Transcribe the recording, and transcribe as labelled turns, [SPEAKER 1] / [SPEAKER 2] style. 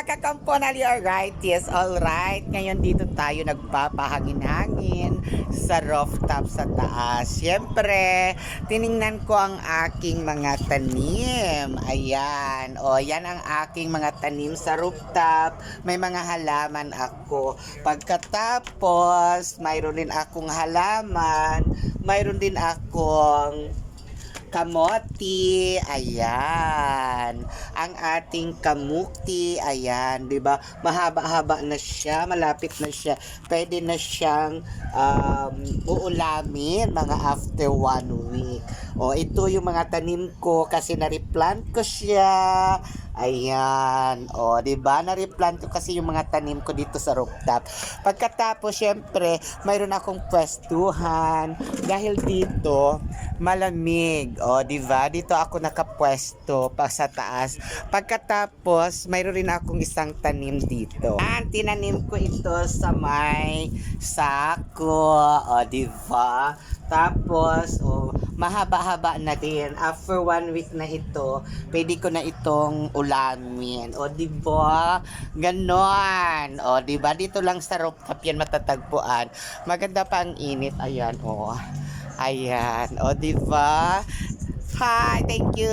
[SPEAKER 1] mga kakamponali, alright? Yes, alright. Ngayon dito tayo nagpapahangin-hangin sa rooftop sa taas. Siyempre, tiningnan ko ang aking mga tanim. Ayan. O, yan ang aking mga tanim sa rooftop. May mga halaman ako. Pagkatapos, mayroon din akong halaman. Mayroon din akong Kamoti, ayan. Ang ating kamukti, ayan, 'di ba? Mahaba-haba na siya, malapit na siya. Pwede na siyang um, uulamin mga after one week. O ito yung mga tanim ko kasi na-replant ko siya. Ayan. O, 'di ba? Na-replant ko kasi yung mga tanim ko dito sa rooftop. Pagkatapos, syempre, mayroon akong pwestuhan dahil dito malamig. O, 'di ba? Dito ako nakapwesto pa sa taas. Pagkatapos, mayroon rin akong isang tanim dito. Ang tinanim ko ito sa may sako. O, 'di ba? Tapos, oh, mahaba-haba na din. After one week na ito, pwede ko na itong ulamin. O, di ba? Ganon. O, di ba? Dito lang sa rooftop yan matatagpuan. Maganda pa ang init. Ayan, o. Ayan. O, di ba? Hi, thank you.